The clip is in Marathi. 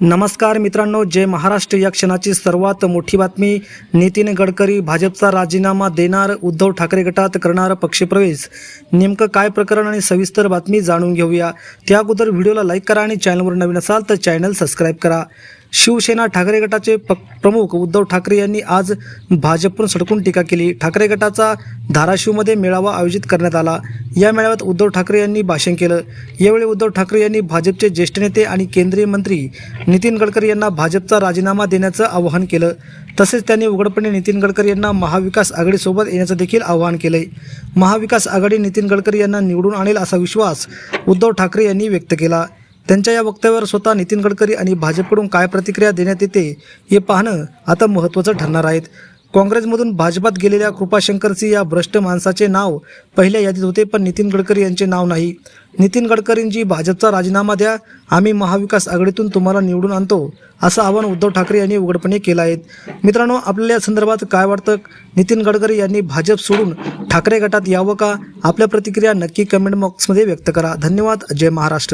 नमस्कार मित्रांनो जय महाराष्ट्र. या क्षणाची सर्वात मोठी बातमी नितीन गडकरी भाजपचा राजीनामा देणार उद्धव ठाकरे गटात करणार पक्षप्रवेश. नेमकं काय प्रकरण आणि सविस्तर बातमी जाणून घेऊया. त्या अगोदर व्हिडिओला लाईक करा आणि चॅनलवर नवीन असाल तर चॅनल सबस्क्राईब करा. शिवसेना ठाकरे गटाचे प प्रमुख उद्धव ठाकरे यांनी आज भाजपवर सडकून टीका केली. ठाकरे गटाचा धाराशिवमध्ये मेळावा आयोजित करण्यात आला. या मेळाव्यात उद्धव ठाकरे यांनी भाषण केलं. यावेळी उद्धव ठाकरे यांनी भाजपचे ज्येष्ठ नेते आणि केंद्रीय मंत्री नितीन गडकरी यांना भाजपचा राजीनामा देण्याचं आवाहन केलं. तसेच त्यांनी उघडपणे नितीन गडकरी यांना महाविकास आघाडीसोबत येण्याचं देखील आवाहन केलंय. महाविकास आघाडी नितीन गडकरी यांना निवडून आणेल असा विश्वास उद्धव ठाकरे यांनी व्यक्त केला. त्यांच्या या वक्तव्यावर स्वतः नितीन गडकरी आणि भाजपकडून काय प्रतिक्रिया देण्यात येते हे पाहणं आता महत्त्वाचं ठरणार आहेत. काँग्रेसमधून भाजपात गेलेल्या कृपाशंकर सिंह या भ्रष्ट माणसाचे नाव पहिल्या यादीत होते पण नितीन गडकरी यांचे नाव नाही. नितीन गडकरींची भाजपचा राजीनामा द्या आम्ही महाविकास आघाडीतून तुम्हाला निवडून आणतो असं आवाहन उद्धव ठाकरे यांनी उघडपणे केलं आहे. मित्रांनो आपल्याला या संदर्भात काय वाटतं? नितीन गडकरी यांनी भाजप सोडून ठाकरे गटात यावं का? आपल्या प्रतिक्रिया नक्की कमेंट बॉक्समध्ये व्यक्त करा. धन्यवाद. जय महाराष्ट्र.